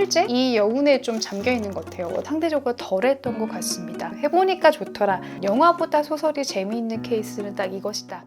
실제 이 여운에 좀 잠겨 있는 것 같아요. 상대적으로 덜했던 것 같습니다. 해보니까 좋더라. 영화보다 소설이 재미있는 케이스는 딱 이것이다.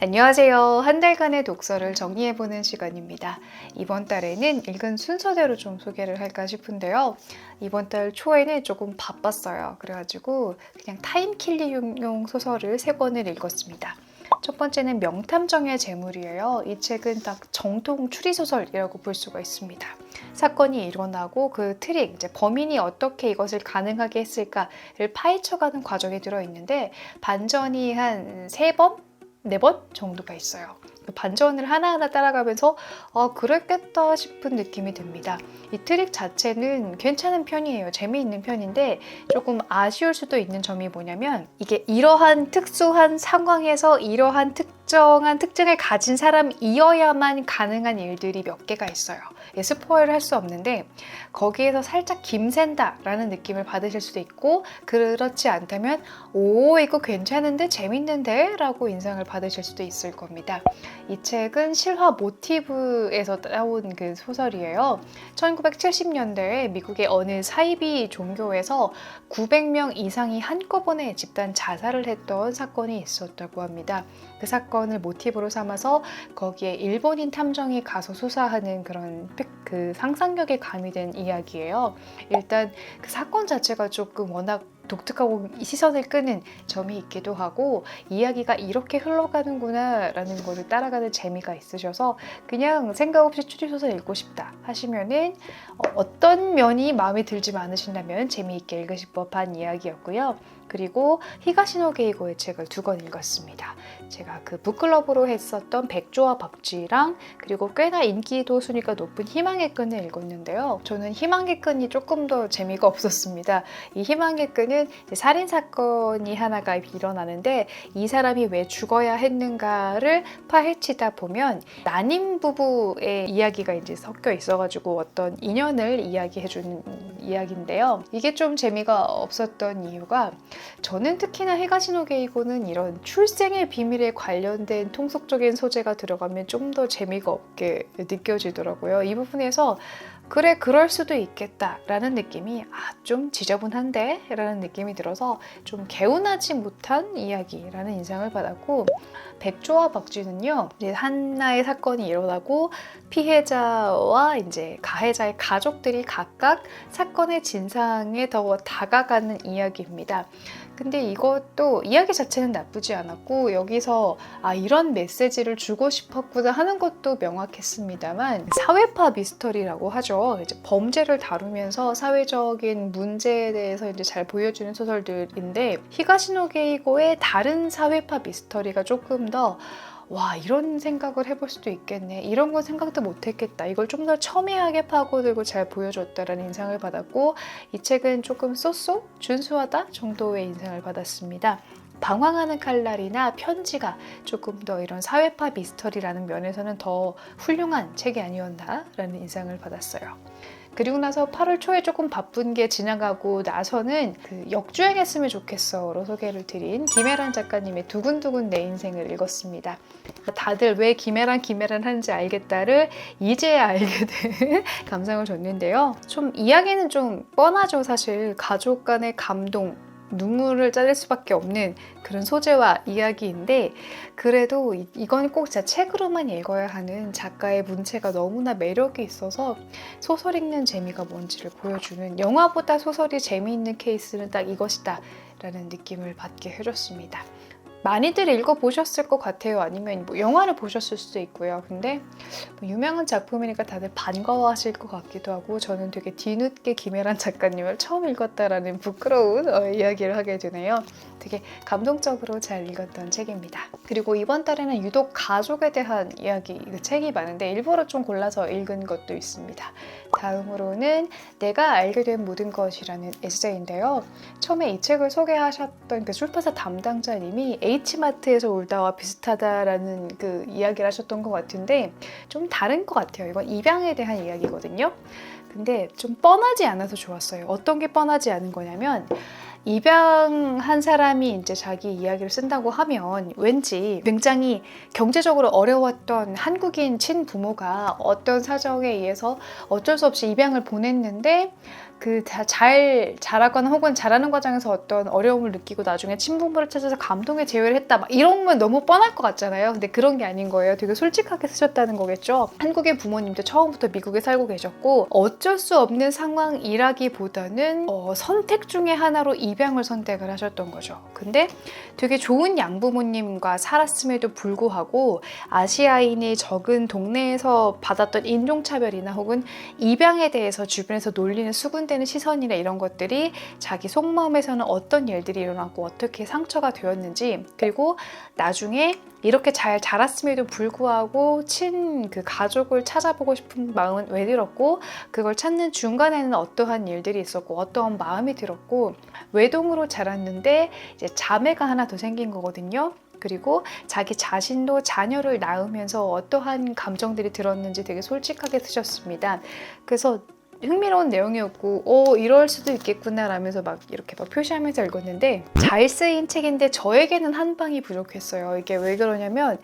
안녕하세요. 한 달간의 독서를 정리해보는 시간입니다. 이번 달에는 읽은 순서대로 좀 소개를 할까 싶은데요. 이번 달 초에는 조금 바빴어요. 그래가지고 그냥 타임킬리용 소설을 세 권을 읽었습니다. 첫 번째는 명탐정의 재물이에요. 이 책은 딱 정통 추리소설이라고 볼 수가 있습니다. 사건이 일어나고 그 트릭, 이제 범인이 어떻게 이것을 가능하게 했을까를 파헤쳐가는 과정이 들어있는데 반전이 한 세 번? 네 번 정도가 있어요. 그 반전을 하나하나 따라가면서 아, 그랬겠다 싶은 느낌이 듭니다. 이 트릭 자체는 괜찮은 편이에요. 재미있는 편인데 조금 아쉬울 수도 있는 점이 뭐냐면 이게 이러한 특수한 상황에서 이러한 특정한 특징을 가진 사람이어야만 가능한 일들이 몇 개가 있어요. 예, 스포일을 할 수 없는데 거기에서 살짝 김샌다라는 느낌을 받으실 수도 있고 그렇지 않다면 오 이거 괜찮은데 재밌는데 라고 인상을 받으실 수도 있을 겁니다. 이 책은 실화 모티브에서 따온 그 소설이에요. 1970년대에 미국의 어느 사이비 종교에서 900명 이상이 한꺼번에 집단 자살을 했던 사건이 있었다고 합니다. 그 사건을 모티브로 삼아서 거기에 일본인 탐정이 가서 수사하는 그런 그 상상력에 가미된 이야기예요. 일단 그 사건 자체가 조금 워낙 독특하고 시선을 끄는 점이 있기도 하고 이야기가 이렇게 흘러가는구나 라는 거를 따라가는 재미가 있으셔서 그냥 생각 없이 추리소설 읽고 싶다 하시면은 어떤 면이 마음에 들지 않으신다면 재미있게 읽으실 법한 이야기였고요. 그리고 히가시노 게이고의 책을 두 권 읽었습니다. 제가 그 북클럽으로 했었던 백조와 박쥐랑 그리고 꽤나 인기도 순위가 높은 희망의 끈을 읽었는데요. 저는 희망의 끈이 조금 더 재미가 없었습니다. 이 희망의 끈은 살인 사건이 하나가 일어나는데 이 사람이 왜 죽어야 했는가를 파헤치다 보면 난임 부부의 이야기가 이제 섞여 있어가지고 어떤 인연을 이야기해주는 이야기인데요. 이게 좀 재미가 없었던 이유가 저는 특히나 히가시노 게이고는 이런 출생의 비밀에 관련된 통속적인 소재가 들어가면 좀 더 재미가 없게 느껴지더라고요. 이 부분에서 그래 그럴 수도 있겠다 라는 느낌이 아 좀 지저분한데 라는 느낌이 들어서 좀 개운하지 못한 이야기라는 인상을 받았고 백조와 박쥐는요 이제 하나의 사건이 일어나고 피해자와 이제 가해자의 가족들이 각각 사건의 진상에 더 다가가는 이야기입니다. 근데 이것도 이야기 자체는 나쁘지 않았고 여기서 아 이런 메시지를 주고 싶었구나 하는 것도 명확했습니다만 사회파 미스터리라고 하죠. 이제 범죄를 다루면서 사회적인 문제에 대해서 이제 잘 보여주는 소설들인데 히가시노 게이고의 다른 사회파 미스터리가 조금 더 와, 이런 생각을 해볼 수도 있겠네. 이런 건 생각도 못 했겠다. 이걸 좀 더 첨예하게 파고들고 잘 보여줬다라는 인상을 받았고, 이 책은 조금 쏘쏘? 준수하다? 정도의 인상을 받았습니다. 방황하는 칼날이나 편지가 조금 더 이런 사회파 미스터리라는 면에서는 더 훌륭한 책이 아니었나라는 인상을 받았어요. 그리고 나서 8월 초에 조금 바쁜 게 지나가고 나서는 그 역주행했으면 좋겠어로 소개를 드린 김혜란 작가님의 두근두근 내 인생을 읽었습니다. 다들 왜 김혜란 김혜란 하는지 알겠다를 이제야 알게 된 감상을 줬는데요. 좀 이야기는 좀 뻔하죠 사실 가족 간의 감동 눈물을 짜낼 수밖에 없는 그런 소재와 이야기인데 그래도 이건 꼭 진짜 책으로만 읽어야 하는 작가의 문체가 너무나 매력이 있어서 소설 읽는 재미가 뭔지를 보여주는 영화보다 소설이 재미있는 케이스는 딱 이것이다 라는 느낌을 받게 해줬습니다. 많이들 읽어보셨을 것 같아요. 아니면 뭐 영화를 보셨을 수도 있고요. 근데 뭐 유명한 작품이니까 다들 반가워하실 것 같기도 하고 저는 되게 뒤늦게 김혜란 작가님을 처음 읽었다라는 부끄러운 어, 이야기를 하게 되네요. 되게 감동적으로 잘 읽었던 책입니다. 그리고 이번 달에는 유독 가족에 대한 이야기 그 책이 많은데 일부러 좀 골라서 읽은 것도 있습니다. 다음으로는 내가 알게 된 모든 것이라는 에세이인데요. 처음에 이 책을 소개하셨던 그 출판사 담당자님이 H마트에서 울다와 비슷하다라는 그 이야기를 하셨던 것 같은데 좀 다른 것 같아요. 이건 입양에 대한 이야기거든요. 근데 좀 뻔하지 않아서 좋았어요. 어떤 게 뻔하지 않은 거냐면 입양한 사람이 이제 자기 이야기를 쓴다고 하면 왠지 굉장히 경제적으로 어려웠던 한국인 친부모가 어떤 사정에 의해서 어쩔 수 없이 입양을 보냈는데 그 잘 자라거나 혹은 자라는 과정에서 어떤 어려움을 느끼고 나중에 친부모를 찾아서 감동의 재회를 했다 막 이런 건 너무 뻔할 것 같잖아요. 근데 그런 게 아닌 거예요. 되게 솔직하게 쓰셨다는 거겠죠. 한국의 부모님도 처음부터 미국에 살고 계셨고 어쩔 수 없는 상황이라기보다는 어, 선택 중에 하나로 입양을 선택을 하셨던 거죠. 근데 되게 좋은 양부모님과 살았음에도 불구하고 아시아인이 적은 동네에서 받았던 인종차별이나 혹은 입양에 대해서 주변에서 놀리는 수군대는 시선이나 이런 것들이 자기 속마음에서는 어떤 일들이 일어났고 어떻게 상처가 되었는지 그리고 나중에 이렇게 잘 자랐음에도 불구하고 친 그 가족을 찾아보고 싶은 마음은 왜 들었고 그걸 찾는 중간에는 어떠한 일들이 있었고 어떠한 마음이 들었고 외동으로 자랐는데 이제 자매가 하나 더 생긴 거거든요. 그리고 자기 자신도 자녀를 낳으면서 어떠한 감정들이 들었는지 되게 솔직하게 쓰셨습니다. 그래서 흥미로운 내용이었고, 오, 이럴 수도 있겠구나 라면서 막 이렇게 막 표시하면서 읽었는데, 잘 쓰인 책인데 저에게는 한 방이 부족했어요. 이게 왜 그러냐면,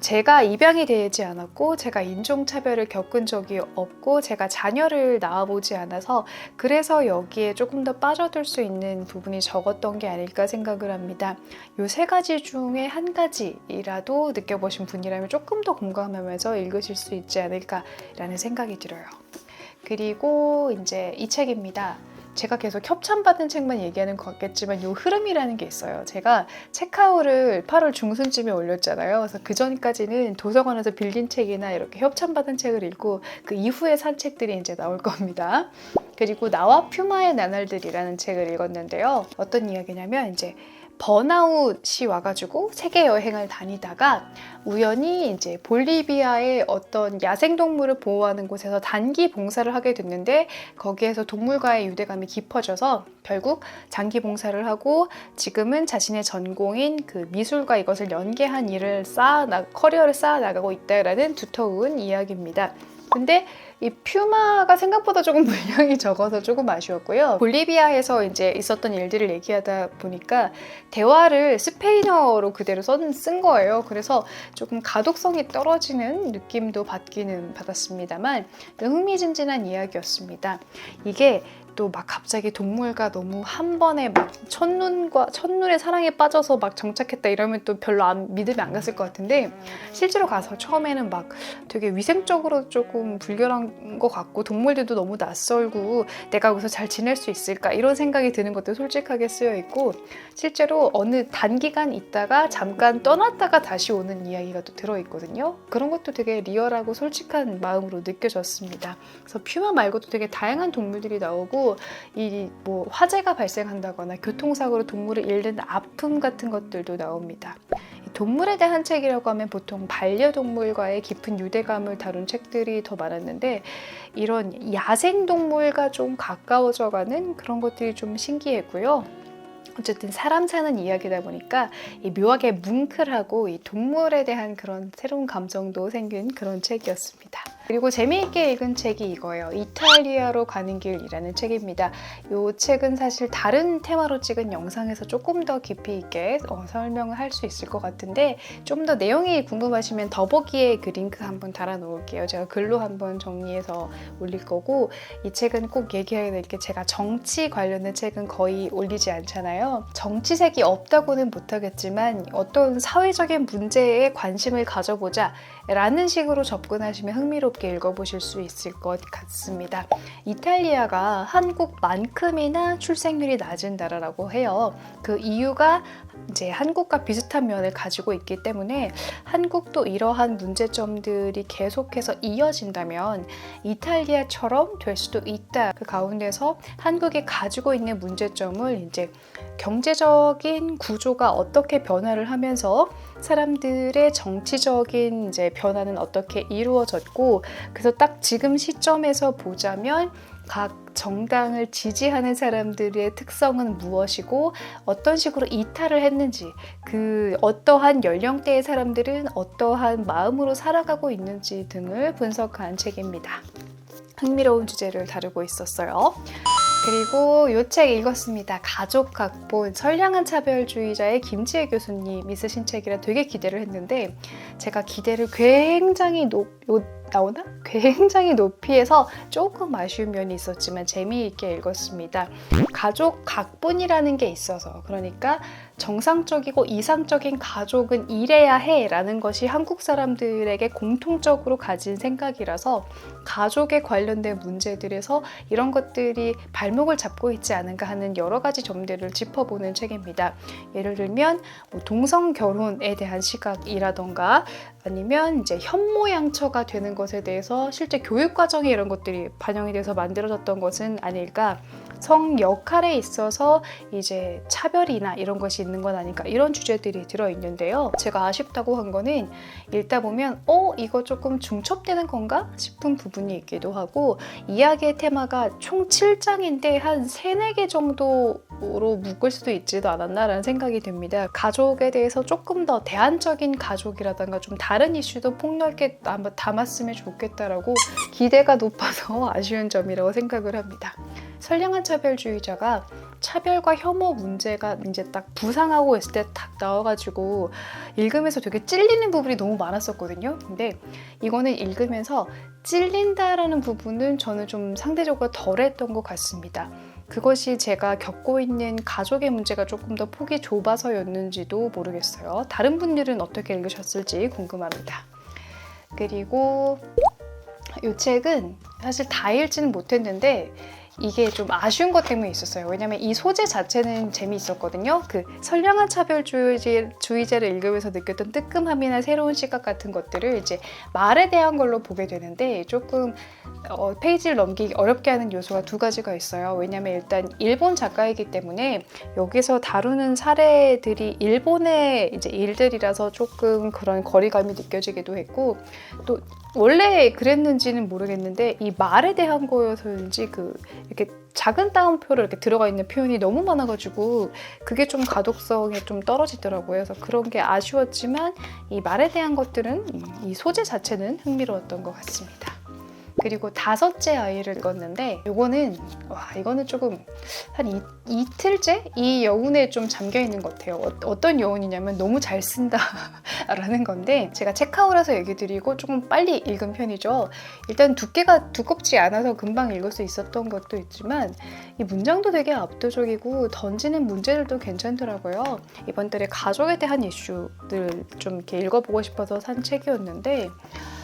제가 입양이 되지 않았고 제가 인종차별을 겪은 적이 없고 제가 자녀를 낳아보지 않아서 그래서 여기에 조금 더 빠져들 수 있는 부분이 적었던 게 아닐까 생각을 합니다. 이세 가지 중에 한 가지라도 느껴보신 분이라면 조금 더 공감하면서 읽으실 수 있지 않을까라는 생각이 들어요. 그리고 이제 이 책입니다. 제가 계속 협찬받은 책만 얘기하는 것 같겠지만 이 흐름이라는 게 있어요. 제가 책하우를 8월 중순쯤에 올렸잖아요. 그래서 그 전까지는 도서관에서 빌린 책이나 이렇게 협찬받은 책을 읽고 그 이후에 산 책들이 이제 나올 겁니다. 그리고 나와 퓨마의 나날들이라는 책을 읽었는데요. 어떤 이야기냐면 이제 번아웃이 와가지고 세계 여행을 다니다가 우연히 이제 볼리비아의 어떤 야생동물을 보호하는 곳에서 단기 봉사를 하게 됐는데 거기에서 동물과의 유대감이 깊어져서 결국 장기 봉사를 하고 지금은 자신의 전공인 그 미술과 이것을 연계한 일을 쌓아 나, 커리어를 쌓아 나가고 있다라는 두터운 이야기입니다. 근데 이 퓨마가 생각보다 조금 분량이 적어서 조금 아쉬웠고요. 볼리비아에서 이제 있었던 일들을 얘기하다 보니까 대화를 스페인어로 그대로 쓴, 쓴 거예요. 그래서 조금 가독성이 떨어지는 느낌도 받기는 받았습니다만 흥미진진한 이야기였습니다. 이게 또 막 갑자기 동물과 너무 한 번에 막 첫눈과 첫눈에 사랑에 빠져서 막 정착했다 이러면 또 별로 안, 믿음이 안 갔을 것 같은데 실제로 가서 처음에는 막 되게 위생적으로 조금 불결한 것 같고 동물들도 너무 낯설고 내가 여기서 잘 지낼 수 있을까 이런 생각이 드는 것도 솔직하게 쓰여 있고 실제로 어느 단기간 있다가 잠깐 떠났다가 다시 오는 이야기가 또 들어 있거든요. 그런 것도 되게 리얼하고 솔직한 마음으로 느껴졌습니다. 그래서 퓨마 말고도 되게 다양한 동물들이 나오고 이 뭐 화재가 발생한다거나 교통사고로 동물을 잃는 아픔 같은 것들도 나옵니다. 동물에 대한 책이라고 하면 보통 반려동물과의 깊은 유대감을 다룬 책들이 더 많았는데 이런 야생동물과 좀 가까워져가는 그런 것들이 좀 신기했고요. 어쨌든 사람 사는 이야기다 보니까 이 묘하게 뭉클하고 이 동물에 대한 그런 새로운 감정도 생긴 그런 책이었습니다. 그리고 재미있게 읽은 책이 이거예요. 이탈리아로 가는 길이라는 책입니다. 이 책은 사실 다른 테마로 찍은 영상에서 조금 더 깊이 있게 어, 설명을 할 수 있을 것 같은데 좀 더 내용이 궁금하시면 더보기에 그 링크 한번 달아 놓을게요. 제가 글로 한번 정리해서 올릴 거고 이 책은 꼭 얘기해야 될 게 제가 정치 관련된 책은 거의 올리지 않잖아요. 정치색이 없다고는 못하겠지만 어떤 사회적인 문제에 관심을 가져보자 라는 식으로 접근하시면 흥미롭게 읽어보실 수 있을 것 같습니다. 이탈리아가 한국만큼이나 출생률이 낮은 나라라고 해요. 그 이유가 이제 한국과 비슷한 면을 가지고 있기 때문에 한국도 이러한 문제점들이 계속해서 이어진다면 이탈리아처럼 될 수도 있다. 그 가운데서 한국이 가지고 있는 문제점을 이제 경제적인 구조가 어떻게 변화를 하면서 사람들의 정치적인 이제 변화는 어떻게 이루어졌고 그래서 딱 지금 시점에서 보자면 각 정당을 지지하는 사람들의 특성은 무엇이고 어떤 식으로 이탈을 했는지 그 어떠한 연령대의 사람들은 어떠한 마음으로 살아가고 있는지 등을 분석한 책입니다. 흥미로운 주제를 다루고 있었어요. 그리고 요 책 읽었습니다. 가족 각본 선량한 차별주의자의 김지혜 교수님 있으신 책이라 되게 기대를 했는데 제가 기대를 굉장히 높 요, 나오나? 굉장히 높이 해서 조금 아쉬운 면이 있었지만 재미있게 읽었습니다. 가족 각본이라는 게 있어서 그러니까 정상적이고 이상적인 가족은 이래야 해라는 것이 한국 사람들에게 공통적으로 가진 생각이라서 가족에 관련된 문제들에서 이런 것들이 발목을 잡고 있지 않은가 하는 여러 가지 점들을 짚어보는 책입니다. 예를 들면 뭐 동성 결혼에 대한 시각이라던가 아니면 이제 현모양처가 되는 것에 대해서 실제 교육 과정에 이런 것들이 반영이 돼서 만들어졌던 것은 아닐까 성 역할에 있어서 이제 차별이나 이런 것이 있는 건 아닐까 이런 주제들이 들어 있는데요. 제가 아쉽다고 한 거는 읽다 보면 어 이거 조금 중첩되는 건가 싶은 부분이 있기도 하고 이야기의 테마가 총 7장인데 한 3, 4개 정도로 묶을 수도 있지도 않았나라는 생각이 듭니다. 가족에 대해서 조금 더 대안적인 가족이라던가 좀 다른 이슈도 폭넓게 담았으면 좋겠다라고 기대가 높아서 아쉬운 점이라고 생각을 합니다. 선량한 차별주의자가 차별과 혐오 문제가 이제 딱 부상하고 있을 때탁 나와가지고 읽으면서 되게 찔리는 부분이 너무 많았었거든요. 근데 이거는 읽으면서 찔린다라는 부분은 저는 좀 상대적으로 덜했던 것 같습니다. 그것이 제가 겪고 있는 가족의 문제가 조금 더 폭이 좁아서였는지도 모르겠어요. 다른 분들은 어떻게 읽으셨을지 궁금합니다. 그리고 이 책은 사실 다 읽지는 못했는데 이게 좀 아쉬운 것 때문에 있었어요. 왜냐면 이 소재 자체는 재미있었거든요. 그 선량한 차별주의제 를 읽으면서 느꼈던 뜨끔함이나 새로운 시각 같은 것들을 이제 말에 대한 걸로 보게 되는데 조금 어, 페이지를 넘기기 어렵게 하는 요소가 두 가지가 있어요. 왜냐면 일단 일본 작가이기 때문에 여기서 다루는 사례들이 일본의 이제 일들이라서 조금 그런 거리감이 느껴지기도 했고 또 원래 그랬는지는 모르겠는데 이 말에 대한 거여서인지 그 이렇게 작은 따옴표로 이렇게 들어가 있는 표현이 너무 많아가지고 그게 좀 가독성에 좀 떨어지더라고요. 그래서 그런 게 아쉬웠지만 이 말에 대한 것들은 이 소재 자체는 흥미로웠던 것 같습니다. 그리고 다섯째 아이를 읽었는데 이거는 와 이거는 조금 한 이, 이틀째 이 여운에 좀 잠겨 있는 것 같아요. 어, 떤 여운이냐면 너무 잘 쓴다라는 건데 제가 체크아웃해서 얘기 드리고 조금 빨리 읽은 편이죠. 일단 두께가 두껍지 않아서 금방 읽을 수 있었던 것도 있지만 이 문장도 되게 압도적이고 던지는 문제들도 괜찮더라고요. 이번 달에 가족에 대한 이슈들 좀 이렇게 읽어보고 싶어서 산 책이었는데 와,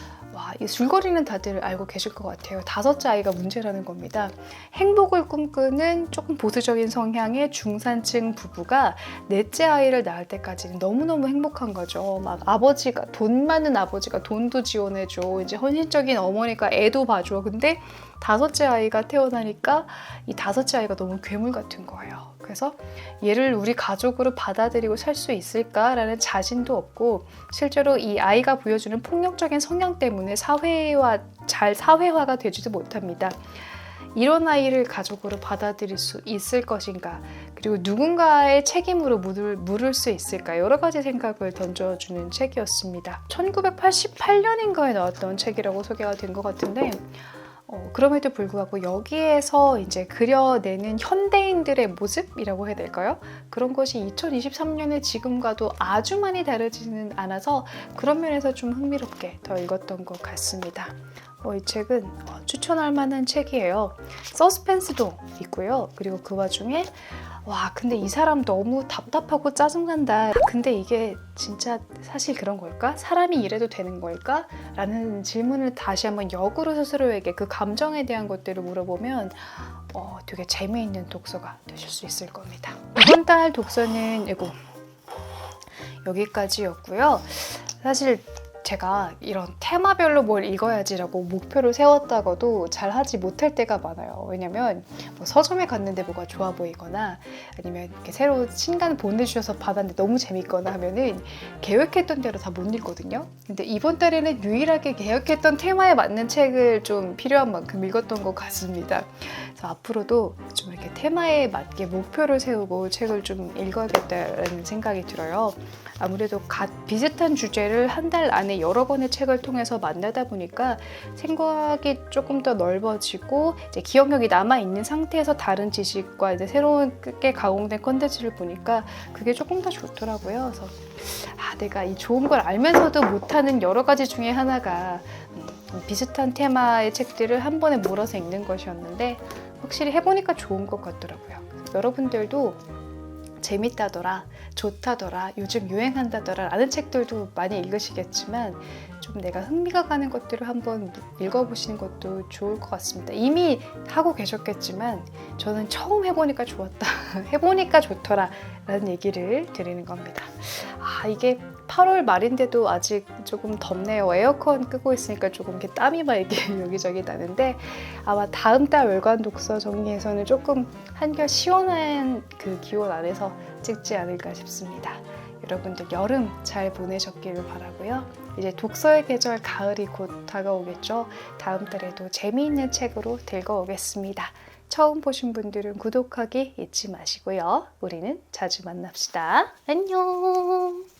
이 줄거리는 다들 알고 계실 것 같아요. 다섯째 아이가 문제라는 겁니다. 행복을 꿈꾸는 조금 보수적인 성향의 중산층 부부가 넷째 아이를 낳을 때까지는 너무너무 행복한 거죠. 막 아버지가, 돈 많은 아버지가 돈도 지원해줘. 이제 헌신적인 어머니가 애도 봐줘. 근데 다섯째 아이가 태어나니까 이 다섯째 아이가 너무 괴물 같은 거예요. 그래서 얘를 우리 가족으로 받아들이고 살 수 있을까라는 자신도 없고 실제로 이 아이가 보여주는 폭력적인 성향 때문에 사회화 잘 사회화가 되지도 못합니다. 이런 아이를 가족으로 받아들일 수 있을 것인가 그리고 누군가의 책임으로 물을, 물을 수 있을까 여러 가지 생각을 던져주는 책이었습니다. 1988년인가에 나왔던 책이라고 소개가 된 것 같은데 어, 그럼에도 불구하고 여기에서 이제 그려내는 현대인들의 모습이라고 해야 될까요? 그런 것이 2023년의 지금과도 아주 많이 다르지는 않아서 그런 면에서 좀 흥미롭게 더 읽었던 것 같습니다. 어, 이 책은 어, 추천할 만한 책이에요. 서스펜스도 있고요. 그리고 그 와중에 와 근데 이 사람 너무 답답하고 짜증난다 근데 이게 진짜 사실 그런 걸까? 사람이 이래도 되는 걸까? 라는 질문을 다시 한번 역으로 스스로에게 그 감정에 대한 것들을 물어보면 어, 되게 재미있는 독서가 되실 수 있을 겁니다 이번 달 독서는 이거 여기까지였고요 사실 제가 이런 테마별로 뭘 읽어야지라고 목표를 세웠다가도 잘 하지 못할 때가 많아요. 왜냐면 뭐 서점에 갔는데 뭐가 좋아 보이거나 아니면 이렇게 새로 신간 보내주셔서 받았는데 너무 재밌거나 하면은 계획했던 대로 다 못 읽거든요. 근데 이번 달에는 유일하게 계획했던 테마에 맞는 책을 좀 필요한 만큼 읽었던 것 같습니다. 그래서 앞으로도 좀 이렇게 테마에 맞게 목표를 세우고 책을 좀 읽어야겠다는 생각이 들어요. 아무래도 가, 비슷한 주제를 한달 안에 안에 여러 권의 책을 통해서 만나다 보니까 생각이 조금 더 넓어지고 이제 기억력이 남아 있는 상태에서 다른 지식과 이제 새로운 게 가공된 컨텐츠를 보니까 그게 조금 더 좋더라고요. 그래서 아 내가 이 좋은 걸 알면서도 못하는 여러 가지 중에 하나가 음, 비슷한 테마의 책들을 한 번에 몰아서 읽는 것이었는데 확실히 해보니까 좋은 것 같더라고요. 여러분들도 재밌다더라, 좋다더라, 요즘 유행한다더라 라는 책들도 많이 읽으시겠지만 좀 내가 흥미가 가는 것들을 한번 읽어보시는 것도 좋을 것 같습니다. 이미 하고 계셨겠지만 저는 처음 해보니까 좋았다, 해보니까 좋더라 라는 얘기를 드리는 겁니다. 아, 이게 8월 말인데도 아직 조금 덥네요. 에어컨 끄고 있으니까 조금 이렇게 땀이 막 이렇게 여기저기 나는데 아마 다음 달 월간 독서 정리에서는 조금 한결 시원한 그 기온 안에서 찍지 않을까 싶습니다. 여러분들 여름 잘 보내셨기를 바라고요. 이제 독서의 계절 가을이 곧 다가오겠죠. 다음 달에도 재미있는 책으로 들고오겠습니다. 처음 보신 분들은 구독하기 잊지 마시고요. 우리는 자주 만납시다. 안녕.